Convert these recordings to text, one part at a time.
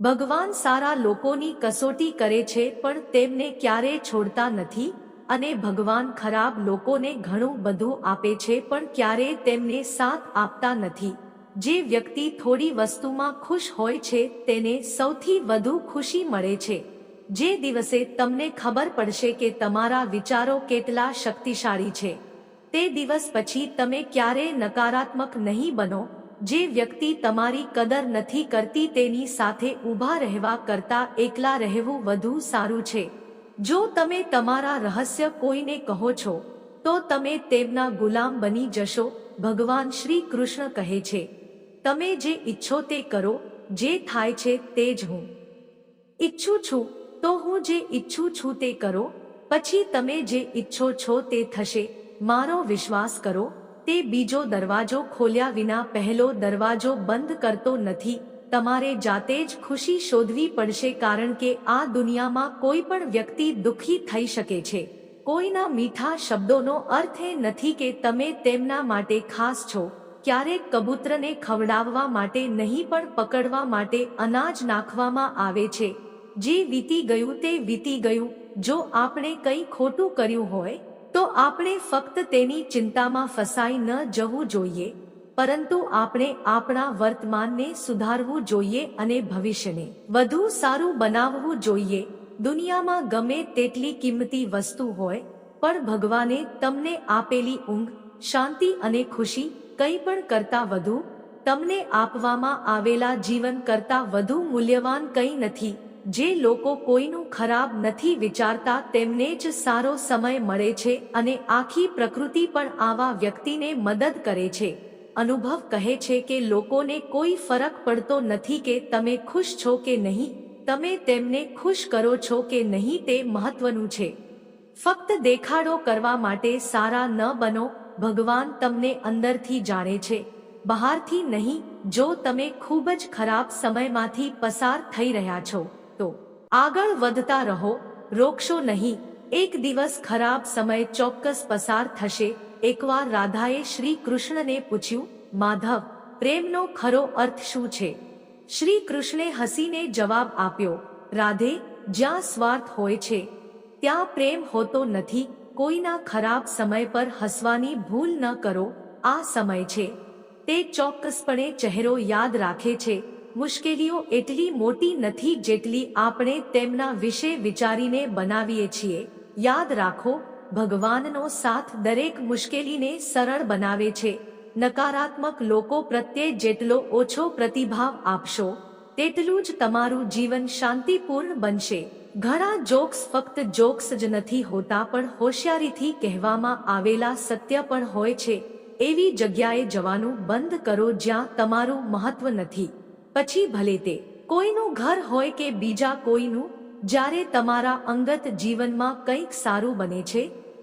ભગવાન સારા લોકોની કસોટી કરે છે, પણ તેમને ક્યારેય છોડતા નથી અને ભગવાન ખરાબ લોકોને ઘણું બધું આપે છે, પણ ક્યારેય તેમને સાથ આપતા નથી. જે વ્યક્તિ થોડી વસ્તુમાં ખુશ હોય છે, તેને સૌથી વધુ ખુશી મળે છે. જે દિવસે તમને ખબર પડશે કે તમારા વિચારો કેટલા શક્તિશાળી છે. તે દિવસ પછી તમે ક્યારેય નકારાત્મક નહીં બનો જે વ્યક્તિ તમારી કદર નથી કરતી તેની સાથે ઊભા રહેવા કરતા એકલા રહેવું વધુ સારું છે. જો તમે તમારા રહસ્ય કોઈને કહો છો, તો તમે તેમના ગુલામ બની જશો, ભગવાન શ્રી કૃષ્ણ કહે છે. તમે જે ઈચ્છો તે કરો, જે થાય છે તે જ હું. ઈચ્છું છું, તો હું જે ઈચ્છું છું તે કરો, પછી તમે જે ઈચ્છો છો તે થશે, મારો વિશ્વાસ કરો તે બીજો દરવાજો ખોલ્યા વિના પહેલો દરવાજો બંધ કરતો નથી. તમારે જાતે જ ખુશી શોધવી પડશે કારણ કે આ દુનિયામાં કોઈ પણ વ્યક્તિ દુઃખી થઈ શકે છે. કોઈના મીઠા શબ્દોનો અર્થ એ નથી કે તમે તેમના માટે ખાસ છો. ક્યારેક કબૂતરને ખવડાવવા માટે નહીં પણ પકડવા માટે અનાજ નાખવામાં આવે છે. જે વીતી ગયું તે વીતી ગયું. જો આપણે કંઈ ખોટું કર્યું હોય તો આપણે ફક્ત તેની ચિંતામાં ફસાઈ ન જવું જોઈએ, પરંતુ આપણે આપણા વર્તમાનને સુધારવું જોઈએ અને ભવિષ્યને વધુ સારું બનાવવું જોઈએ. દુનિયામાં ગમે તેટલી કિંમતી વસ્તુ હોય, પણ ભગવાને તમને આપેલી ઊંઘ, શાંતિ અને ખુશી કંઈ પણ કરતા વધુ, તમને આપવામાં આવેલા જીવન કરતા વધુ મૂલ્યવાન કંઈ નથી. જે લોકો કોઈનું ખરાબ નથી વિચારતા, તેમને જ સારો સમય મળે છે અને આખી પ્રકૃતિ પણ આવા વ્યક્તિને મદદ કરે છે. અનુભવ કહે છે કે લોકોને કોઈ ફરક પડતો નથી કે તમે ખુશ છો કે નહીં, તમે તેમને ખુશ કરો છો કે નહીં તે મહત્વનું છે. ફક્ત દેખાડો કરવા માટે સારા ન બનો, ભગવાન તમને અંદરથી જાણે છે. બહારથી નહીં, જો તમે ખૂબ જ ખરાબ સમયમાંથી પસાર થઈ રહ્યા છો. આગળ વધતા રહો, રોકશો નહીં. એક દિવસ ખરાબ સમય ચોક્કસ પસાર થશે. એકવાર રાધાએ શ્રી કૃષ્ણને પૂછ્યું, માધવ, પ્રેમનો ખરો અર્થ શું છે? શ્રી કૃષ્ણે હસીને જવાબ આપ્યો, રાધે, જ્યાં સ્વાર્થ હોય છે, ત્યાં પ્રેમ હોતો નથી. કોઈના ખરાબ સમય પર હસવાની ભૂલ ન કરો. આ સમય છે. તે ચોક્કસપણે ચહેરો યાદ રાખે છે. મુશ્કેલીઓ એટલી મોટી નથી જેટલી આપણે તેમના વિશે વિચારીને બનાવીએ છીએ. યાદ રાખો, ભગવાનનો સાથ દરેક મુશ્કેલીને સરળ બનાવે છે. નકારાત્મક લોકો પ્રત્યે જેટલો ઓછો પ્રતિભાવ આપશો, તેટલું જ તમારું જીવન શાંતિપૂર્ણ બનશે. ઘણા જોક્સ ફક્ત જોક્સ જ નથી હોતા, પણ હોશિયારીથી કહેવામાં આવેલા સત્ય પણ હોય છે. એવી જગ્યાએ જવાનું બંધ કરો જ્યાં તમારું મહત્વ નથી. પછી ભલે તે કોઈનું ઘર હોય કે બીજા કોઈનું, જ્યારે તમારા અંગત જીવનમાં કંઈક સારું બને છે,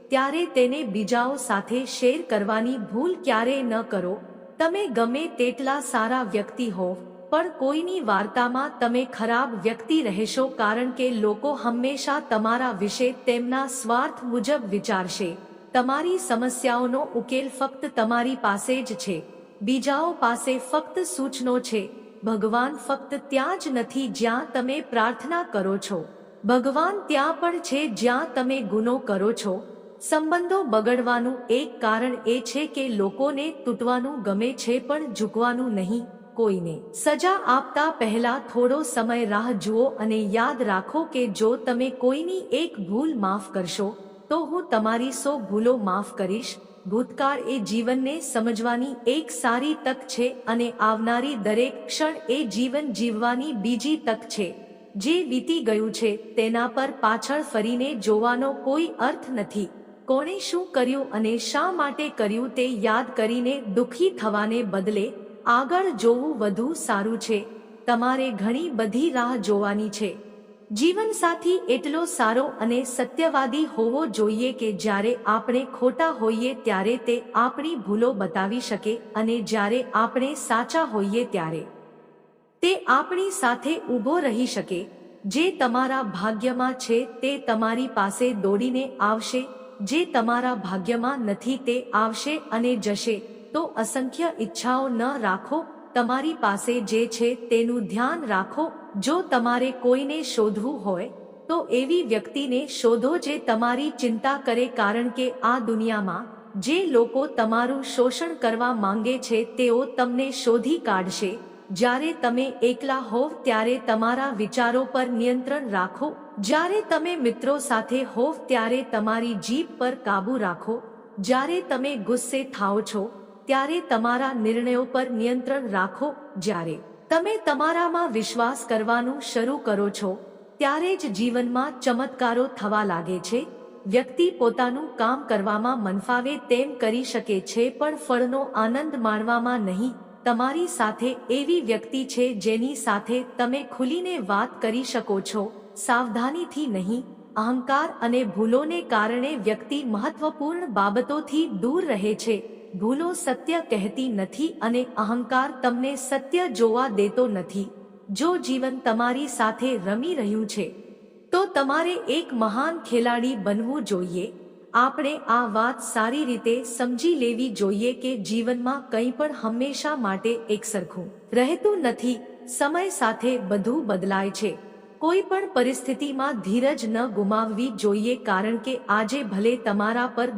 ત્યારે તેને બીજાઓ સાથે શેર કરવાની ભૂલ ક્યારેય ન કરો. તમે ગમે તેટલા સારા વ્યક્તિ હોવ પણ કોઈની વાર્તામાં તમે ખરાબ વ્યક્તિ રહેશો કારણ કે લોકો હંમેશા તમારા વિશે તેમના સ્વાર્થ મુજબ વિચારશે. તમારી સમસ્યાઓનો ઉકેલ ફક્ત તમારી પાસે જ છે. બીજાઓ પાસે ફક્ત સૂચનો છે. ભગવાન ફક્ત ત્યાં જ નથી જ્યાં તમે પ્રાર્થના કરો છો. ભગવાન ત્યાં પણ છે જ્યાં તમે ગુનો કરો છો. સંબંધો બગડવાનું એક કારણ એ છે કે લોકોને તૂટવાનું ગમે છે પણ ઝૂકવાનું નહીં, કોઈને. સજા આપતા પહેલા થોડો સમય રાહ જુઓ અને યાદ રાખો કે જો તમે કોઈની એક ભૂલ માફ કરશો, તો હું તમારી સો ભૂલો માફ કરીશ ભૂતકાળ એ જીવનને સમજવાની એક સારી તક છે અને આવનારી દરેક ક્ષણ એ જીવન જીવવાની બીજી તક છે. જે વીતી ગયું છે તેના પર પાછળ ફરીને જોવાનો કોઈ અર્થ નથી. કોણે શું કર્યું અને શા માટે કર્યું તે યાદ કરીને દુઃખી થવાને બદલે આગળ જોવું વધુ સારું છે. તમારે ઘણી બધી રાહ જોવાની છે. જીવનસાથી એટલો સારો અને સત્યવાદી હોવો જોઈએ કે જ્યારે આપણે ખોટા હોઈએ ત્યારે તે આપણી ભૂલો બતાવી શકે અને જ્યારે આપણે સાચા હોઈએ ત્યારે તે આપણી સાથે ઊભો રહી શકે. જે તમારા ભાગ્યમાં છે તે તમારી પાસે દોડીને આવશે. જે તમારા ભાગ્યમાં નથી તે આવશે અને જશે. તો અસંખ્ય ઈચ્છાઓ ન રાખો તમારી પાસે જે છે તેનું ધ્યાન રાખો. જો તમારે કોઈને શોધવું હોય, તો એવી વ્યક્તિને શોધો જે તમારી ચિંતા કરે કારણ કે આ દુનિયામાં જે લોકો તમારું શોષણ કરવા માંગે છે, તેઓ તમને શોધી કાઢશે. જ્યારે તમે એકલા હોવ, ત્યારે તમારા વિચારો પર નિયંત્રણ રાખો. જ્યારે તમે મિત્રો સાથે હોવ, ત્યારે તમારી જીભ પર કાબૂ રાખો. જ્યારે તમે ગુસ્સે થાઓ છો ત્યારે તમારા નિર્ણયો પર નિયંત્રણ રાખો. જ્યારે તમે તમારામાં વિશ્વાસ કરવાનું શરૂ કરો છો, ત્યારે જ જીવનમાં ચમત્કારો થવા લાગે છે. વ્યક્તિ પોતાનું કામ કરવામાં મનફાવે તેમ કરી શકે છે, પણ ફળનો આનંદ માણવામાં નહીં. તમારી સાથે એવી વ્યક્તિ છે જેની સાથે તમે ખુલીને વાત કરી શકો છો. સાવધાનીથી નહીં, અહંકાર અને ભૂલોને કારણે વ્યક્તિ મહત્વપૂર્ણ બાબતોથી દૂર રહે છે. ભૂલો સત્ય કહેતી નથી અને અહંકાર તમને સત્ય જોવા દેતો નથી. જો જીવન તમારી સાથે રમી રહ્યું છે, તો તમારે એક મહાન ખેલાડી બનવું જોઈએ. આપણે આ વાત સારી રીતે સમજી લેવી જોઈએ કે જીવનમાં કંઈ પણ હંમેશા માટે એકસરખું રહેતું નથી, સમય સાથે બધું બદલાય છે. કોઈ પણ પરિસ્થિતિમાં ધીરજ ન ગુમાવવી જોઈએ કારણ કે આજે ભલે તમારા પર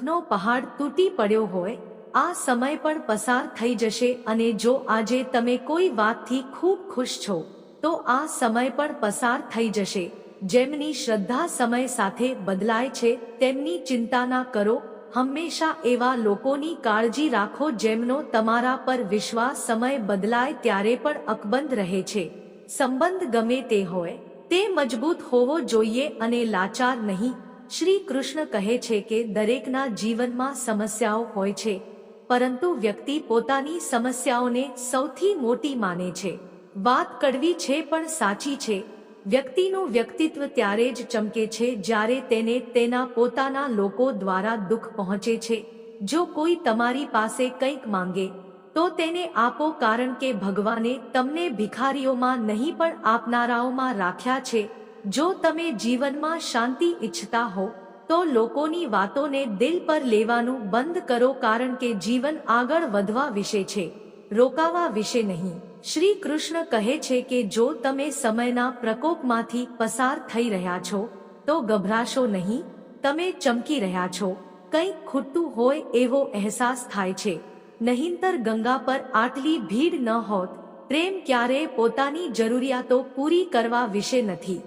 દુઃખનો પહાડ તૂટી પડ્યો હોય, આ સમય પણ પસાર થઈ જશે અને જો આજે તમે કોઈ વાતથી ખૂબ ખુશ છો, તો આ સમય પણ પસાર થઈ જશે. જેમની શ્રદ્ધા સમય સાથે બદલાય છે, તેમની ચિંતા ના કરો. હંમેશા એવા લોકોની કાળજી રાખો જેમનો તમારા પર વિશ્વાસ સમય બદલાય ત્યારે પણ અકબંધ રહે છે. સંબંધ ગમે તે હોય, તે મજબૂત હોવો જોઈએ અને લાચાર નહીં. શ્રી કૃષ્ણ કહે છે કે દરેકના જીવનમાં સમસ્યાઓ હોય છે, પરંતુ વ્યક્તિ પોતાની સમસ્યાઓને સૌથી મોટી માને છે. વાત કડવી છે પણ સાચી છે. વ્યક્તિનું વ્યક્તિત્વ ત્યારે જ ચમકે છે જ્યારે તેને તેના પોતાના લોકો દ્વારા દુઃખ પહોંચે છે. જો કોઈ તમારી પાસે કંઈક માંગે, તો તેને આપો કારણ કે ભગવાને તમને ભિખારીઓમાં નહીં પણ આપનારાઓમાં રાખ્યા છે. જો તમે જીવનમાં શાંતિ ઈચ્છતા હો, તો લોકોની વાતોને દિલ પર લેવાનું બંધ કરો કારણ કે જીવન આગળ વધવા વિશે છે, રોકાવા વિશે નહીં. શ્રી કૃષ્ણ કહે છે કે જો તમે સમયના પ્રકોપમાંથી પસાર થઈ રહ્યા છો, તો ગભરાશો નહીં. તમે ચમકી રહ્યા છો. કંઈક ખૂટતું હોય એવો અહેસાસ થાય છે. નહીંતર ગંગા પર આટલી ભીડ ન હોત. પ્રેમ ક્યારેય પોતાની જરૂરિયાતો પૂરી કરવા વિશે નથી.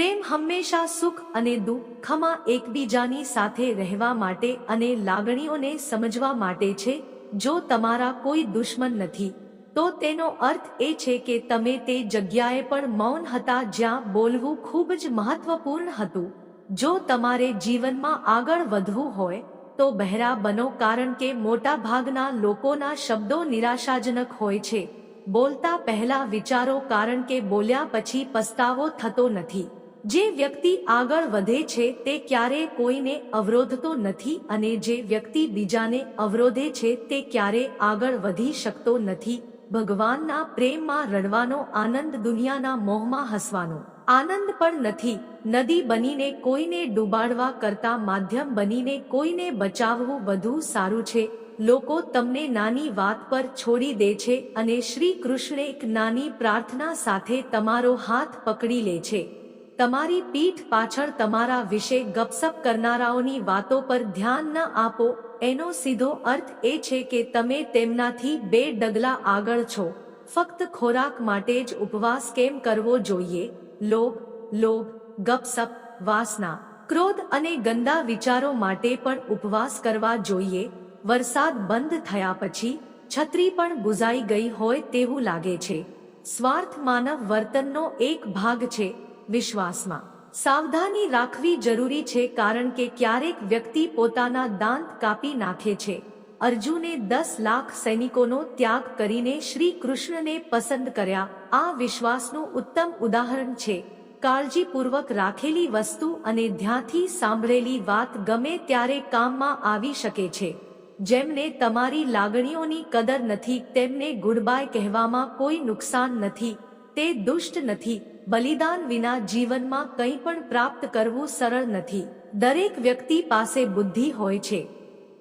પ્રેમ હંમેશા સુખ અને દુઃખમાં એકબીજાની સાથે રહેવા માટે અને લાગણીઓને સમજવા માટે છે. જો તમારા કોઈ દુશ્મન નથી, તો તેનો અર્થ એ છે કે તમે તે જગ્યાએ પણ મૌન હતા જ્યાં બોલવું ખૂબ જ મહત્વપૂર્ણ હતું. જો તમારે જીવનમાં આગળ વધવું હોય, તો બહેરા બનો કારણ કે મોટા ભાગના લોકોના શબ્દો નિરાશાજનક હોય છે. બોલતા પહેલા વિચારો કારણ કે બોલ્યા પછી પસ્તાવો થતો નથી. જે વ્યક્તિ આગળ વધે છે તે ક્યારે કોઈને અવરોધતો નથી અને જે વ્યક્તિ બીજાને અવરોધે છે તે ક્યારે આગળ વધી શકતો નથી. ભગવાનના પ્રેમમાં રડવાનો આનંદ દુનિયાના મોહમાં હસવાનો આનંદ પણ નથી. નદી બનીને કોઈને ડૂબાડવા કરતા માધ્યમ બનીને કોઈને બચાવવું વધુ સારું છે. લોકો તમને નાની વાત પર છોડી દે છે અને શ્રી કૃષ્ણ એક નાની પ્રાર્થના સાથે તમારો હાથ પકડી લે છે. તમારી પીઠ પાછળ તમારા વિશે ગપસપ કરનારાઓની વાતો પર ધ્યાન ન આપો, એનો સીધો અર્થ એ છે કે તમે તેમનાથી બે ડગલા આગળ છો. ફક્ત ખોરાક માટે જ ઉપવાસ કેમ કરવો જોઈએ? લોભ લોભ, ગપસપ, વાસના, ક્રોધ અને ગંદા વિચારો માટે પણ ઉપવાસ કરવા જોઈએ. વરસાદ બંધ થયા પછી છત્રી પણ ગુજાઈ ગઈ હોય તેવું લાગે છે. સ્વાર્થ માનવ વર્તનનો એક ભાગ છે. વિશ્વાસમાં. સાવધાની રાખવી જરૂરી છે કારણ કે ક્યારેક વ્યક્તિ પોતાના દાંત કાપી નાખે છે. અર્જુને દસ લાખ સૈનિકોનો ત્યાગ કરીને શ્રી કૃષ્ણને પસંદ કર્યા. આ વિશ્વાસનું ઉત્તમ ઉદાહરણ છે. કાળજીપૂર્વક રાખેલી વસ્તુ અને ધ્યાનથી સાંભળેલી વાત ગમે ત્યારે કામમાં આવી શકે છે. જેમને તમારી લાગણીઓની કદર નથી, તેમને ગુડબાય કહેવામાં કોઈ નુકસાન નથી. તે દુષ્ટ નથી. બલિદાન વિના જીવનમાં કંઈ પણ પ્રાપ્ત કરવું સરળ નથી. દરેક વ્યક્તિ પાસે બુદ્ધિ હોય છે.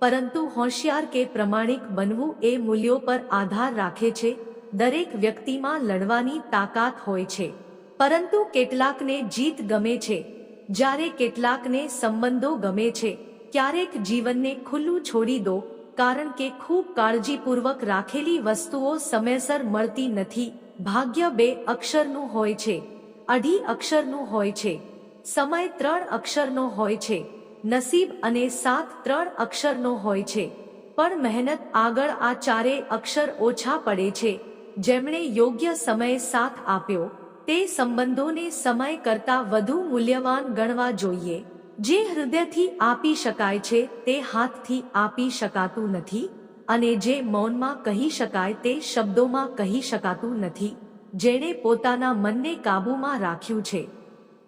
પરંતુ હોશિયાર કે પ્રમાણિક બનવું એ મૂલ્યો પર આધાર રાખે છે. દરેક વ્યક્તિમાં લડવાની તાકાત હોય છે. પરંતુ કેટલાકને જીત ગમે છે. જ્યારે કેટલાકને સંબંધો ગમે છે. ક્યારેક જીવનને ખુલ્લું છોડી દો, કારણ કે ખૂબ કાળજીપૂર્વક રાખેલી વસ્તુઓ સમયસર મળતી નથી. ભાગ્ય બે અક્ષરનું હોય છે. અઢી અક્ષરનું હોય છે. સમય ત્રણ અક્ષરનો હોય છે. નસીબ અને સાત ત્રણ અક્ષરનો હોય છે. પણ મહેનત આગળ આ ચારે અક્ષર ઓછા પડે છે. જેમણે યોગ્ય સમયે સાથ આપ્યો, તે સંબંધોને સમય કરતા વધુ મૂલ્યવાન ગણવા જોઈએ. જે હૃદયથી આપી શકાય છે, તે હાથથી આપી શકાતું નથી અને જે મૌનમાં કહી શકાય, તે શબ્દોમાં કહી શકાતું નથી. જેણે પોતાના મનને કાબૂમાં રાખ્યું છે.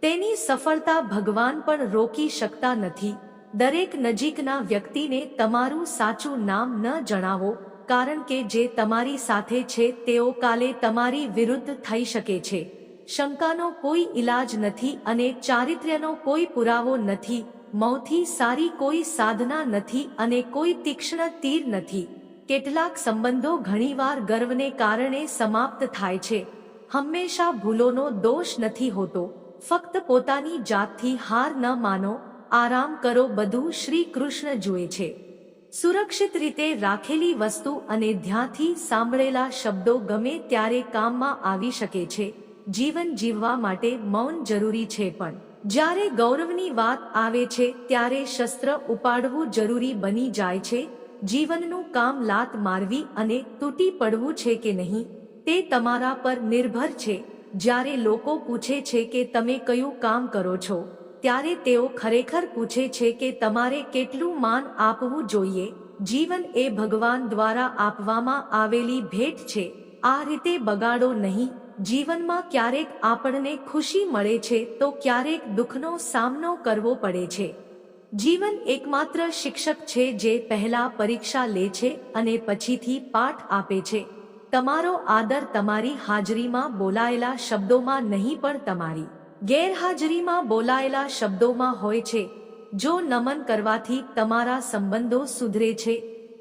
તેની સફળતા ભગવાન પણ રોકી શકતા નથી. દરેક નજીકના વ્યક્તિને તમારું સાચું નામ ન જણાવો, કારણ કે જે તમારી સાથે છે તેઓ કાલે તમારી વિરુદ્ધ થઈ શકે છે. શંકાનો કોઈ ઈલાજ નથી અને ચારિત્ર્યનો કોઈ પુરાવો નથી, મૌથી સારી કોઈ સાધના નથી અને કોઈ તીક્ષ્ણ તીર નથી. કેટલાક સંબંધો ઘણીવાર ગર્વને કારણે સમાપ્ત થાય છે. હંમેશા ભૂલોનો દોષ નથી હોતો. ફક્ત પોતાની જાતથી હાર ન માનો. આરામ કરો બધું શ્રી કૃષ્ણ જુએ છે. સુરક્ષિત રીતે રાખેલી વસ્તુ અને ધ્યાનથી સાંભળેલા શબ્દો ગમે ત્યારે કામમાં આવી શકે છે. જીવન જીવવા માટે મૌન જરૂરી છે પણ. જ્યારે ગૌરવની વાત આવે છે, ત્યારે શસ્ત્ર ઉપાડવું જરૂરી બની જાય છે જીવનનું કામ લાત મારવી અને તૂટી પડવું છે કે નહીં, તે તમારા પર નિર્ભર છે. જ્યારે લોકો પૂછે છે કે તમે કયું કામ કરો છો, ત્યારે તેઓ ખરેખર પૂછે છે કે તમારે કેટલું માન આપવું જોઈએ. જીવન એ ભગવાન દ્વારા આપવામાં આવેલી ભેટ છે. આ રીતે બગાડો નહીં. જીવનમાં ક્યારેક આપણને ખુશી મળે છે તો ક્યારેક દુઃખનો સામનો કરવો પડે છે. જીવન એકમાત્ર શિક્ષક છે જે પહેલા પરીક્ષા લે છે અને પછીથી પાઠ આપે છે. તમારો આદર તમારી હાજરીમાં બોલાયેલા શબ્દોમાં નહીં પણ તમારી ગેરહાજરીમાં બોલાયેલા શબ્દોમાં હોય છે. જો નમન કરવાથી તમારા સંબંધો સુધરે છે,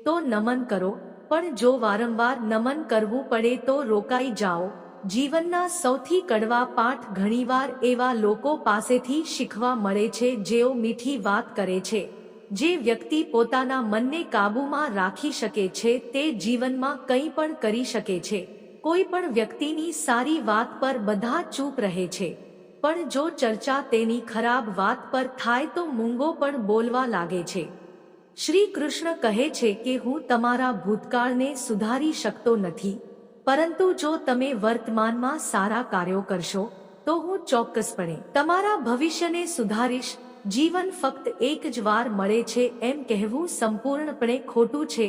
તો નમન કરો, પણ જો વારંવાર નમન કરવું પડે તો રોકાઈ જાઓ. જીવનના સૌથી કડવા પાઠ ઘણીવાર એવા લોકો પાસેથી શીખવા મળે છે જેઓ મીઠી વાત કરે છે. જે વ્યક્તિ પોતાના મનને કાબૂમાં રાખી શકે છે તે જીવનમાં કંઈ પણ કરી શકે છે. કોઈ પણ વ્યક્તિની સારી વાત પર બધા ચૂપ રહે છે. પણ જો ચર્ચા તેની ખરાબ વાત પર થાય તો મૂંગો પણ બોલવા લાગે છે. શ્રી કૃષ્ણ કહે છે કે હું તમારા ભૂતકાળને સુધારી શકતો નથી. પરંતુ જો તમે વર્તમાનમાં સારા કાર્યો કરશો, તો હું ચોક્કસપણે તમારા ભવિષ્યને સુધારીશ. જીવન ફક્ત એક જ વાર મળે છે એમ કહેવું સંપૂર્ણપણે ખોટું છે.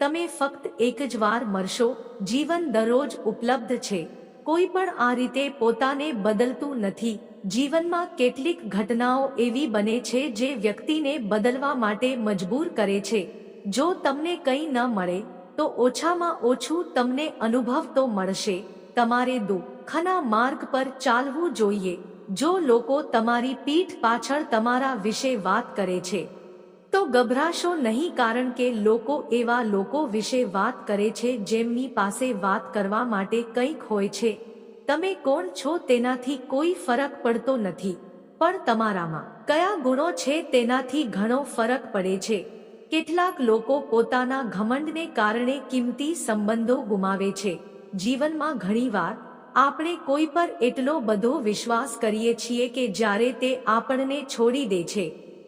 તમે ફક્ત એક જ વાર મળશો જીવન દરરોજ ઉપલબ્ધ છે. કોઈ પણ આ રીતે પોતાને બદલતું નથી. જીવનમાં કેટલીક ઘટનાઓ એવી બને છે જે વ્યક્તિને બદલવા માટે મજબૂર કરે છે. જો તમને કંઈ ન મળે તો ઓછામાં ઓછું તમને અનુભવ તો મળશે. તમારે દુઃખના માર્ગ પર ચાલવું જોઈએ. જો લોકો તમારી પીઠ પાછળ તમારા વિશે વાત કરે છે, તો ગભરાશો નહીં કારણ કે લોકો એવા લોકો વિશે વાત કરે છે જેમની પાસે વાત કરવા માટે કંઈક હોય છે. તમે કોણ છો તેનાથી કોઈ ફરક પડતો નથી. પણ તમારામાં કયા ગુણો છે તેનાથી ઘણો ફરક પડે છે. કેટલાક લોકો પોતાના ઘમંડને કારણે કિંમતી સંબંધો ગુમાવે છે. જીવનમાં ઘણીવાર આપણે કોઈ પર એટલો બધો વિશ્વાસ કરીએ છીએ કે જ્યારે તે આપણને છોડી દે છે,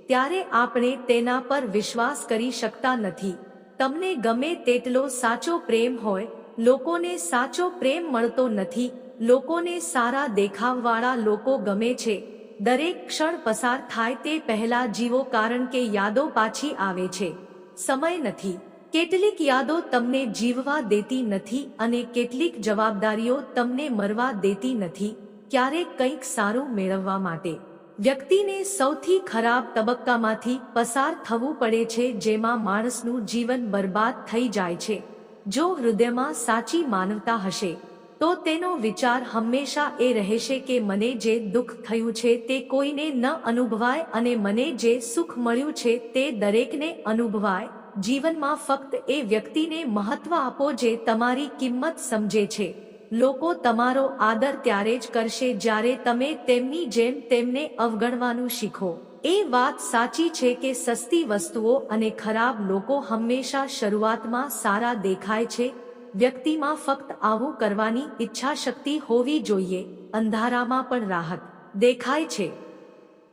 ત્યારે આપણે તેના પર વિશ્વાસ કરી શકતા નથી. તમને ગમે તેટલો સાચો પ્રેમ હોય, લોકોને સાચો પ્રેમ મળતો નથી, લોકોને સારા દેખાવવાળા લોકો ગમે છે દરેક ક્ષણ પસાર થાય તે પહેલા જીવો કારણ કે યાદો પાછી આવે છે. સમય નથી. કેટલીક યાદો તમને જીવવા દેતી નથી અને કેટલીક જવાબદારીઓ તમને મરવા દેતી નથી. ક્યારેક કંઈક સારું મેળવવા માટે. વ્યક્તિને સૌથી ખરાબ તબક્કામાંથી પસાર થવું પડે છે જેમાં માણસનું જીવન બરબાદ થઈ જાય છે. જો હૃદયમાં સાચી માનવતા હશે તો તેનો વિચાર હંમેશા એ રહેશે કે મને જે દુઃખ થયું છે તે કોઈને ન અનુભવાય અને મને જે સુખ મળ્યું છે તે દરેકને અનુભવાય. જીવનમાં ફક્ત એ વ્યક્તિને મહત્વ આપો જે તમારી કિંમત સમજે છે. લોકો તમારો આદર ત્યારે જ કરશે જ્યારે તમે તેમની જેમ તેમને અવગણવાનું શીખો. એ વાત સાચી છે કે સસ્તી વસ્તુઓ અને ખરાબ લોકો હંમેશા શરૂઆતમાં સારા દેખાય છે વ્યક્તિમાં ફક્ત આવું કરવાની ઈચ્છા શક્તિ હોવી જોઈએ, અંધારામાં પણ રાહત. દેખાય છે.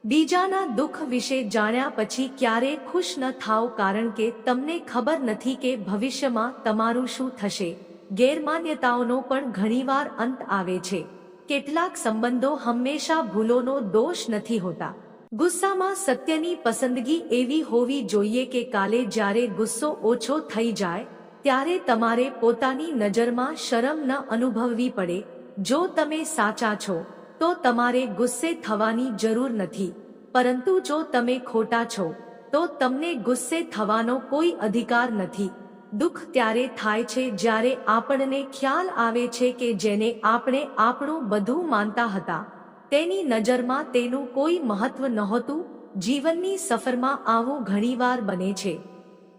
બીજાના દુઃખ વિશે જાણ્યા પછી ક્યારે ખુશ ન થાઓ કારણ કે તમને ખબર નથી કે ભવિષ્યમાં તમારું શું થશે. ગેરમાન્યતાઓનો પણ ઘણીવાર અંત આવે છે. કેટલાક સંબંધો હંમેશા ભૂલોનો દોષ નથી હોતા. ગુસ્સામાં સત્યની પસંદગી એવી હોવી જોઈએ કે કાલે જ્યારે ગુસ્સો ઓછો થઈ જાય ત્યારે તમારે પોતાની નજરમાં શરમ ન અનુભવવી પડે. જો તમે સાચા છો, તો તમારે ગુસ્સે થવાની જરૂર નથી. પરંતુ જો તમે ખોટા છો, તો તમને ગુસ્સે થવાનો કોઈ અધિકાર નથી. દુઃખ ત્યારે થાય છે જ્યારે આપણને ખ્યાલ આવે છે કે જેને આપણે આપણું બધું માનતા હતા. તેની નજરમાં તેનું કોઈ મહત્વ નહોતું. જીવનની સફરમાં આવું ઘણીવાર બને છે.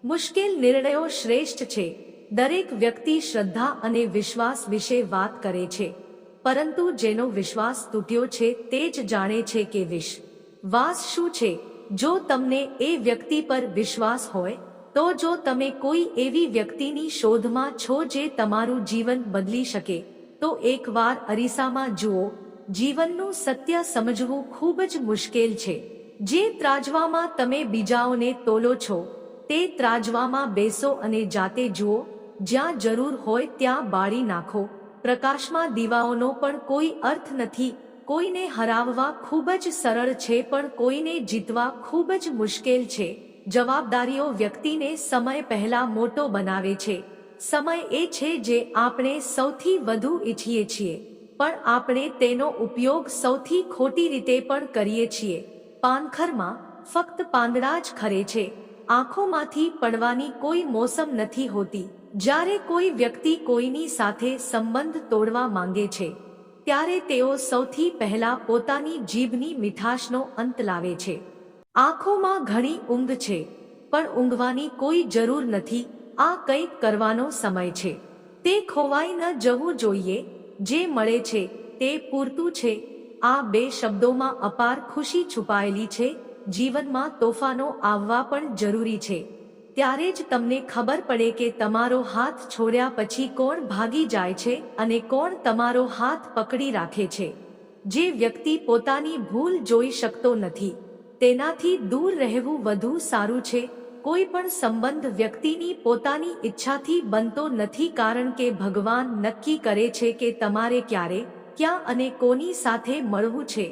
મુશ્કેલ નિર્ણયો શ્રેષ્ઠ છે. દરેક વ્યક્તિ શ્રદ્ધા અને વિશ્વાસ વિશે વાત કરે છે. પરંતુ જેનો વિશ્વાસ તૂટ્યો છે તે જ જાણે છે કે વિશ. વાસ શું છે? જો તમને એ વ્યક્તિ પર વિશ્વાસ હોય, તો જો તમે કોઈ એવી વ્યક્તિની શોધમાં છો જે તમારું જીવન બદલી શકે, તો એકવાર અરીસામાં જુઓ, જીવનનું સત્ય સમજવું ખૂબ જ મુશ્કેલ છે. જે ત્રાજવામાં તમે બીજાઓને તોલો છો તે ત્રાજવામાં બેસો અને જાતે જુઓ, જ્યાં જરૂર હોય ત્યાં બાળી નાખો. પ્રકાશમાં દીવાઓનો પણ કોઈ અર્થ નથી, કોઈને હરાવવા ખૂબ જ સરળ છે પણ કોઈને જીતવા ખૂબ જ મુશ્કેલ છે. જવાબદારીઓ વ્યક્તિને સમય પહેલા મોટો બનાવે છે. સમય એ છે જે આપણે સૌથી વધુ ઈચ્છીએ છીએ, પણ આપણે તેનો ઉપયોગ સૌથી ખોટી રીતે પણ કરીએ છીએ. પાનખરમાં ફક્ત પાંદડા જ ખરે છે. આંખોમાંથી પડવાની કોઈ મોસમ નથી હોતી. જ્યારે કોઈ વ્યક્તિ કોઈની સાથે સંબંધ તોડવા માંગે છે, ત્યારે તેઓ સૌથી પહેલા પોતાની જીભની મીઠાશનો અંત લાવે છે. આંખોમાં ઘણી ઊંઘ છે, પણ ઊંઘવાની કોઈ જરૂર નથી, આ કંઈક કરવાનો સમય છે. તે ખોવાઈ ન જવું જોઈએ, જે મળે છે તે પૂરતું છે. આ બે શબ્દોમાં અપાર ખુશી છુપાયેલી છે જીવનમાં તોફાનો આવવા પણ જરૂરી છે. ત્યારે જ તમને ખબર પડે કે તમારો હાથ છોડ્યા પછી કોણ ભાગી જાય છે અને કોણ તમારો હાથ પકડી રાખે છે. જે વ્યક્તિ પોતાની ભૂલ જોઈ શકતો નથી. તેનાથી દૂર રહેવું વધુ સારું છે. કોઈ પણ સંબંધ વ્યક્તિની પોતાની ઈચ્છાથી બનતો નથી કારણ કે ભગવાન નક્કી કરે છે કે તમારે ક્યારે, ક્યાં અને કોની સાથે મળવું છે.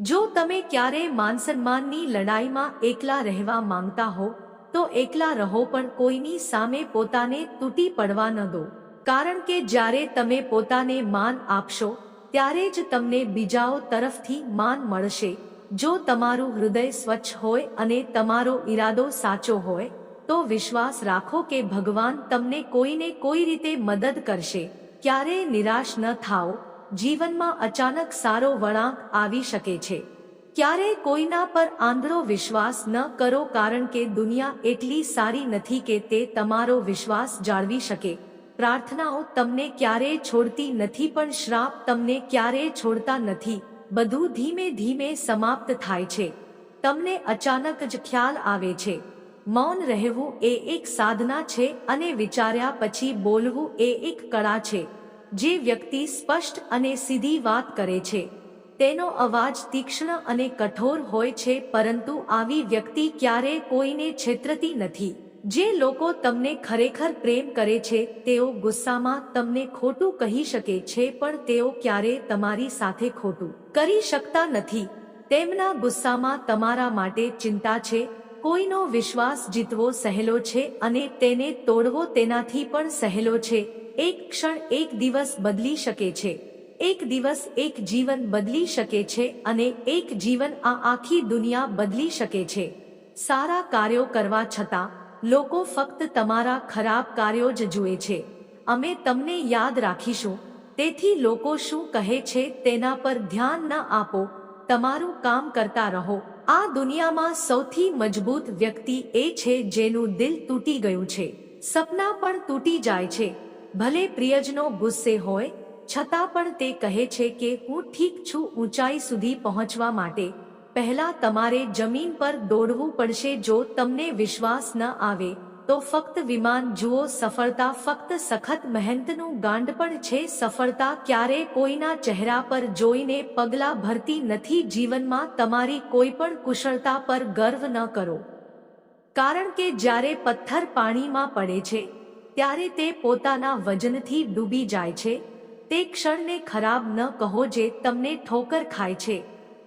જો તમે ક્યારે માનસન્માનની લડાઈમાં એકલા રહેવા માંગતા હો, તો એકલા રહો પણ કોઈની સામે પોતાને તૂટી પડવા ન દો. કારણ કે જ્યારે તમે પોતાને માન આપશો, ત્યારે જ તમને બીજાઓ તરફથી માન મળશે. જો તમારું હૃદય સ્વચ્છ હોય અને તમારો ઈરાદો સાચો હોય, તો વિશ્વાસ રાખો કે ભગવાન તમને કોઈને કોઈ રીતે મદદ કરશે. ક્યારેય નિરાશ ન થાઓ. જીવનમાં અચાનક સારો વળાંક આવી શકે છે. ક્યારે કોઈના પર આંધળો વિશ્વાસ ન કરો કારણ કે દુનિયા એટલી સારી નથી કે તે તમારો વિશ્વાસ જાળવી શકે. પ્રાર્થનાઓ તમને ક્યારેય છોડતી નથી પણ શ્રાપ તમને ક્યારેય છોડતા નથી. બધું ધીમે ધીમે સમાપ્ત થાય છે. તમને અચાનક જ ખ્યાલ આવે છે. મૌન રહેવું એ એક સાધના છે અને વિચાર્યા પછી બોલવું એ એક કળા છે. જે વ્યક્તિ સ્પષ્ટ અને સીધી વાત કરે છે. તેનો અવાજ તીક્ષ્ણ અને કઠોર હોય છે, પરંતુ આવી વ્યક્તિ ક્યારે કોઈને છેતરતી નથી. જે લોકો તમને ખરેખર પ્રેમ કરે છે, તેઓ ગુસ્સામાં તમને ખોટું કહી શકે છે, પણ તેઓ ક્યારે તમારી સાથે ખોટું કરી શકતા નથી. તેમના ગુસ્સામાં તમારા માટે ચિંતા છે, કોઈનો વિશ્વાસ જીતવો સહેલો છે અને તેને તોડવો તેનાથી પણ સહેલો છે. એક ક્ષણ એક દિવસ બદલી શકે છે. એક દિવસ એક જીવન બદલી શકે છે અને એક જીવન આ આખી દુનિયા બદલી શકે છે. સારા કાર્યો કરવા છતાં, લોકો ફક્ત તમારા ખરાબ કાર્યો જ જુએ છે. અમે તમને યાદ રાખીશું, તેથી લોકો શું કહે છે તેના પર ધ્યાન ન આપો, તમારું કામ કરતા રહો. આ દુનિયામાં સૌથી મજબૂત વ્યક્તિ એ છે જેનું દિલ તૂટી ગયું છે. સપના પણ તૂટી જાય છે. ભલે પ્રિયજનો ગુસ્સે હોય, છતાં પણ તે કહે છે કે હું ઠીક છું ઊંચાઈ સુધી પહોંચવા માટે. પહેલા તમારે જમીન પર દોડવું પડશે જો તમને વિશ્વાસ ન આવે, તો ફક્ત વિમાન જુઓ સફળતા ફક્ત સખત મહેનતનું ગાંડ પણ છે. સફળતા ક્યારે કોઈના ચહેરા પર જોઈને પગલા ભરતી નથી. જીવનમાં તમારી કોઈ પણ કુશળતા પર ગર્વ ન કરો. કારણ કે જ્યારે પથ્થર પાણીમાં પડે છે ત્યારે તે પોતાના વજનથી ડૂબી જાય છે. તે ક્ષણને ખરાબ ન કહો જે તમને ઠોકર ખાય છે.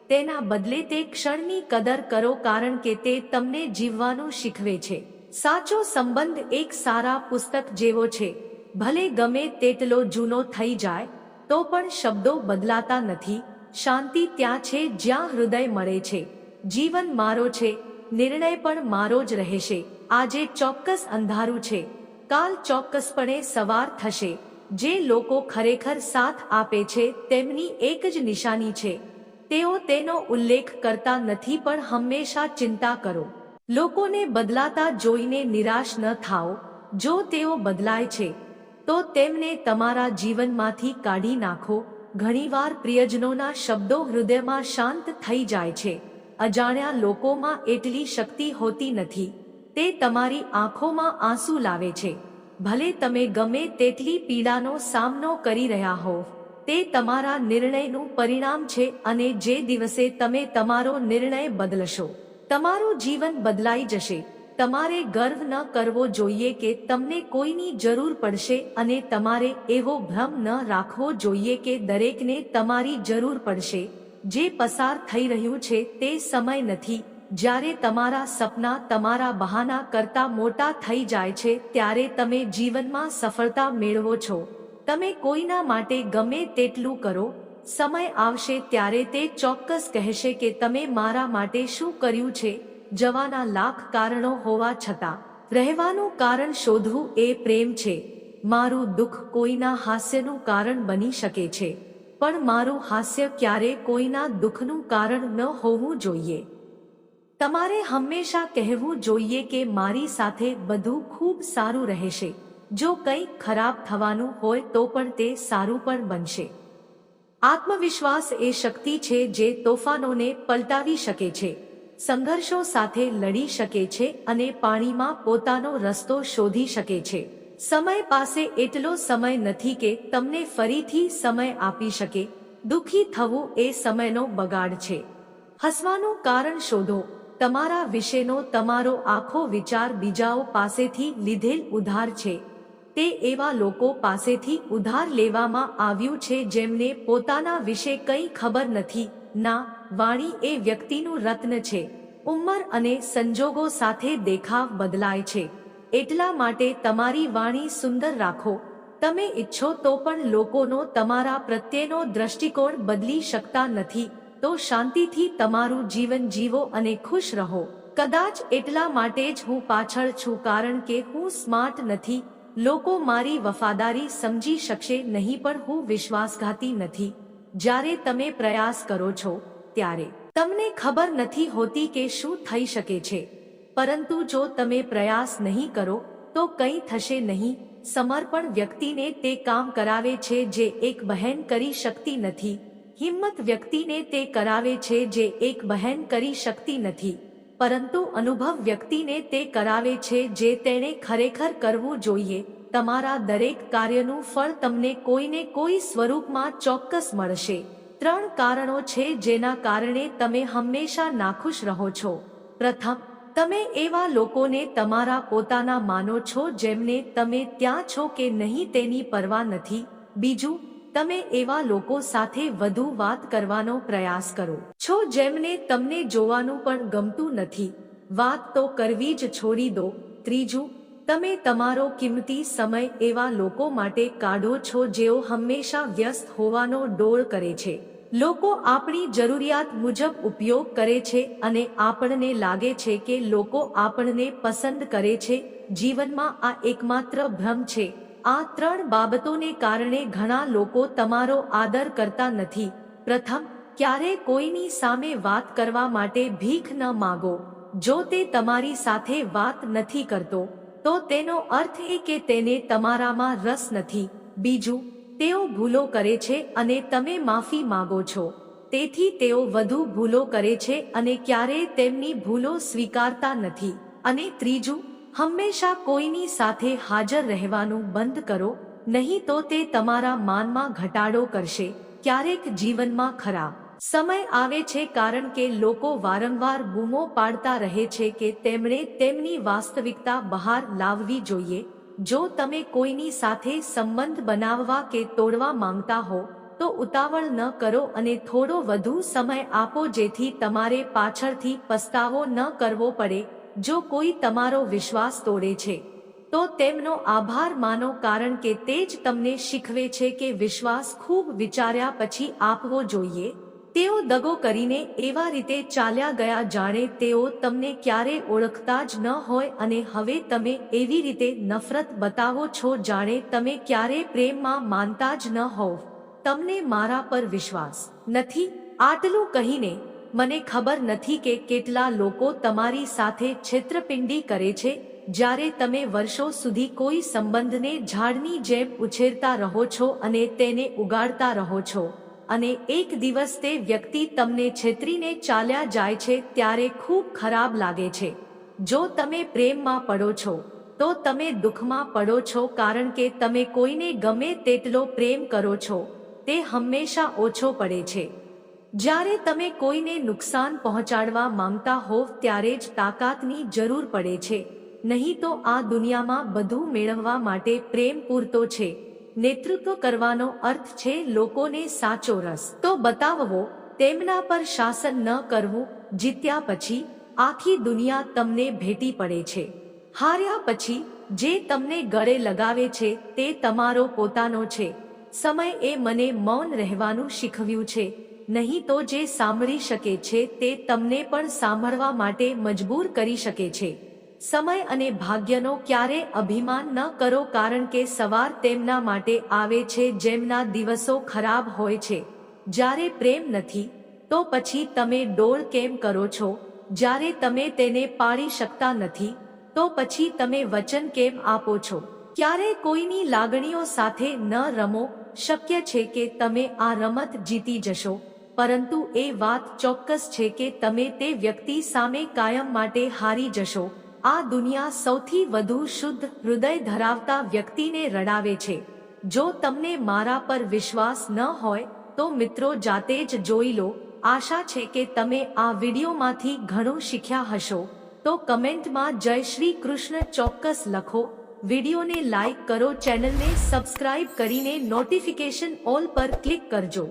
તેના બદલે તે ક્ષણની કદર કરો કારણ કે તે તમને જીવવાનું શીખવે છે. સાચો સંબંધ એક સારા પુસ્તક જેવો છે. ભલે ગમે તેટલો જૂનો થઈ જાય, તો પણ શબ્દો બદલાતા નથી. શાંતિ ત્યાં છે જ્યાં હૃદય મળે છે. જીવન મારો છે, નિર્ણય પણ મારો જ રહેશે. આજે ચોક્કસ અંધારું છે. કાલ ચોક્કસપણે સવાર થશે. જે લોકો ખરેખર સાથ આપે છે, તેમની એક જ નિશાની છે. તેઓ તેનો ઉલ્લેખ કરતા નથી પણ હંમેશા ચિંતા કરો. લોકોને બદલાતા જોઈને નિરાશ ન થાઓ. જો તેઓ બદલાય છે, તો તેમને તમારા જીવનમાંથી કાઢી નાખો. ઘણીવાર પ્રિયજનોના શબ્દો હૃદયમાં શાંત થઈ જાય છે. અજાણ્યા લોકોમાં એટલી શક્તિ હોતી નથી. તે તમારી આંખોમાં આંસુ લાવે છે. ભલે તમે ગમે તેટલી પીડાનો સામનો કરી રહ્યા હો, તે તમારા નિર્ણયનું પરિણામ છે અને જે દિવસે તમે તમારો નિર્ણય બદલશો. તમારું જીવન બદલાઈ જશે. તમારે ગર્વ ન કરવો જોઈએ કે તમને કોઈની જરૂર પડશે અને તમારે એવો ભ્રમ ન રાખવો જોઈએ કે દરેકને તમારી જરૂર પડશે. જે પસાર થઈ રહ્યું છે તે સમય નથી. જ્યારે તમારા સપના તમારા બહાના કરતા મોટા થઈ જાય છે, ત્યારે તમે જીવનમાં સફળતા મેળવો છો. તમે કોઈના માટે ગમે તેટલું કરો, સમય આવશે ત્યારે તે ચોક્કસ કહેશે કે તમે મારા માટે શું કર્યું છે, જવાના લાખ કારણો હોવા છતાં. રહેવાનું કારણ શોધવું એ પ્રેમ છે. મારું દુઃખ કોઈના હાસ્યનું કારણ બની શકે છે. પણ મારું હાસ્ય ક્યારે કોઈના દુઃખનું કારણ ન હોવું જોઈએ. તમારે હંમેશા કહેવું જોઈએ કે મારી સાથે બધું ખૂબ સારું રહેશે. જો કંઈક ખરાબ થવાનું હોય તો પણ તે સારું પણ બનશે. આત્મવિશ્વાસ એ શક્તિ છે જે તોફાનોને પલટાવી શકે છે. સંઘર્ષો સાથે લડી શકે છે અને પાણીમાં પોતાનો રસ્તો શોધી શકે છે. સમય પાસે એટલો સમય નથી કે તમને ફરીથી સમય આપી શકે. દુઃખી થવું એ સમયનો બગાડ છે. હસવાનું કારણ શોધો. તમારા વિશેનો તમારો આખો વિચાર બીજાઓ પાસેથી લીધેલ ઉધાર છે. તે એવા લોકો પાસેથી ઉધાર લેવામાં આવ્યું છે જેમને પોતાના વિશે કંઈ ખબર નથી. ના, વાણી એ વ્યક્તિનું રત્ન છે. ઉંમર અને સંજોગો સાથે દેખાવ બદલાય છે. એટલા માટે તમારી વાણી સુંદર રાખો. તમે ઈચ્છો તો પણ લોકોનો તમારા પ્રત્યેનો દ્રષ્ટિકોણ બદલી શકતા નથી. તો શાંતિથી તમારું જીવન જીવો અને ખુશ રહો. કદાચ એટલા માટે જ હું પાછળ છું કારણ કે હું સ્માર્ટ નથી. લોકો મારી વફાદારી સમજી શકશે નહીં પણ હું વિશ્વાસઘાતી નથી. જ્યારે તમે પ્રયાસ કરો છો, ત્યારે. તમને ખબર નથી હોતી કે શું થઈ શકે છે. પરંતુ જો તમે પ્રયાસ નહીં કરો, તો કંઈ થશે નહીં. સમર્પણ વ્યક્તિને તે કામ કરાવે છે જે એક બહેન કરી શકતી નથી. હિંમત વ્યક્તિને તે કરાવે છે જે એક બહેન કરી શકતી નથી. પરંતુ અનુભવ વ્યક્તિને તે કરાવે છે જે તેણે ખરેખર કરવું જોઈએ. તમારા દરેક કાર્યનું ફળ તમને કોઈને કોઈ સ્વરૂપમાં ચોક્કસ મળશે. ત્રણ કારણો છે જેના કારણે તમે હંમેશા નાખુશ રહો છો. પ્રથમ, તમે એવા લોકોને તમારા પોતાના માનો છો જેમને તમે ત્યાં છો કે નહીં તેની પરવા નથી. બીજું તમે એવા લોકો સાથે વધુ વાત કરવાનો પ્રયાસ કરો. છો જેમને તમને જોવાનું પણ ગમતું નથી. વાત તો કરવી જ છોડી દો. ત્રીજું, તમે તમારો કિંમતી સમય એવા લોકો માટે કાઢો છો જેઓ હંમેશા વ્યસ્ત હોવાનો ડોળ કરે છે. લોકો આપણી જરૂરિયાત મુજબ ઉપયોગ કરે છે અને આપણને લાગે છે કે લોકો આપણને પસંદ કરે છે. જીવનમાં આ એકમાત્ર ભ્રમ છે. આ ત્રણ બાબતોને કારણે ઘણા લોકો તમારો આદર કરતા નથી. પ્રથમ, ક્યારે કોઈની સામે વાત કરવા માટે ભીખ ન માગો. જો તે તમારી સાથે વાત નથી કરતો, તો તેનો અર્થ એ કે તેને તમારામાં રસ નથી. બીજું, તેઓ ભૂલો કરે છે અને તમે માફી માગો છો. તેથી તેઓ વધુ ભૂલો કરે છે અને ક્યારેય તેમની ભૂલો સ્વીકારતા નથી. અને ત્રીજું હંમેશા કોઈની સાથે હાજર રહેવાનું બંધ કરો, નહીં તો તે તમારા માનમાં ઘટાડો કરશે, ક્યારેક જીવનમાં ખરા સમય આવે છે કારણ કે લોકો વારંવાર બૂમો પાડતા રહે છે કે તેમણે તેમની વાસ્તવિકતા બહાર લાવવી જોઈએ. જો તમે કોઈની સાથે સંબંધ બનાવવા કે તોડવા માંગતા હો, તો ઉતાવળ ન કરો અને થોડો વધુ સમય આપો જેથી તમારે પાછળથી પસ્તાવો ન કરવો પડે. જો કોઈ તમારો વિશ્વાસ તોડે છે, તો તેમનો આભાર માનો કારણ કે તે જ તમને શીખવે છે કે વિશ્વાસ ખૂબ વિચાર્યા પછી આપવો જોઈએ. તેઓ દગો કરીને એવા રીતે ચાલ્યા ગયા જાણે તેઓ તમને ક્યારે ઓળખતા જ ન હોય અને હવે તમે એવી રીતે નફરત બતાવો છો જાણે તમે ક્યારે પ્રેમમાં માનતા જ ન હોવ. તમને મારા પર વિશ્વાસ નથી. આટલું કહીને મને ખબર નથી કે કેટલા લોકો તમારી સાથે છેતરપિંડી કરે છે, જ્યારે તમે વર્ષો સુધી કોઈ સંબંધને ઝાડની જેમ ઉછેરતા રહો છો અને તેને ઉગાડતા રહો છો. અને એક દિવસ તે વ્યક્તિ તમને છેતરીને ચાલ્યા જાય છે ત્યારે ખૂબ ખરાબ લાગે છે. જો તમે પ્રેમમાં પડો છો, તો તમે દુઃખમાં પડો છો કારણ કે તમે કોઈને ગમે તેટલો પ્રેમ કરો છો, તે હંમેશા ઓછો પડે છે. જ્યારે તમે કોઈને નુકસાન પહોંચાડવા માંગતા હોવ ત્યારે જ તાકાતની જરૂર પડે છે. નહીં તો આ દુનિયામાં બધું મેળવવા માટે પ્રેમ પૂરતો છે. નેતૃત્વ કરવાનો અર્થ છે લોકોને સાચો રસ. તો બતાવવો, તેમના પર શાસન ન કરવું, જીત્યા પછી આખી દુનિયા તમને ભેટી પડે છે. હાર્યા પછી જે તમને ગળે લગાવે છે તે તમારો પોતાનો છે. સમય એ મને મૌન રહેવાનું શીખવ્યું છે. નહીં તો જે સાંભળી શકે છે તે તમને પણ સાંભળવા માટે મજબૂર કરી શકે છે. સમય અને ભાગ્યનો ક્યારે અભિમાન ન કરો કારણ કે સવાર તેમના માટે આવે છે જેમના દિવસો ખરાબ હોય છે. જ્યારે પ્રેમ નથી, તો પછી તમે ડોળ કેમ કરો છો? જ્યારે તમે તેને પાળી શકતા નથી, તો પછી તમે વચન કેમ આપો છો? ક્યારે કોઈની લાગણીઓ સાથે ન રમો? શક્ય છે કે તમે આ રમત જીતી જશો. પરંતુ એ વાત ચોક્કસ છે કે તમે તે વ્યક્તિ સામે કાયમ માટે હારી જશો. આ દુનિયા સૌથી વધુ શુદ્ધ હૃદય ધરાવતા વ્યક્તિને રડાવે છે. જો તમને મારા પર વિશ્વાસ ન હોય, તો મિત્રો જાતે જ જોઈ લો. આશા છે કે તમે આ વિડીયોમાંથી ઘણું શીખ્યા હશો. તો કમેન્ટમાં જય શ્રી કૃષ્ણ ચોક્કસ લખો. વિડીયોને લાઈક કરો, ચેનલને સબસ્ક્રાઇબ કરીને નોટિફિકેશન ઓલ પર ક્લિક કરજો.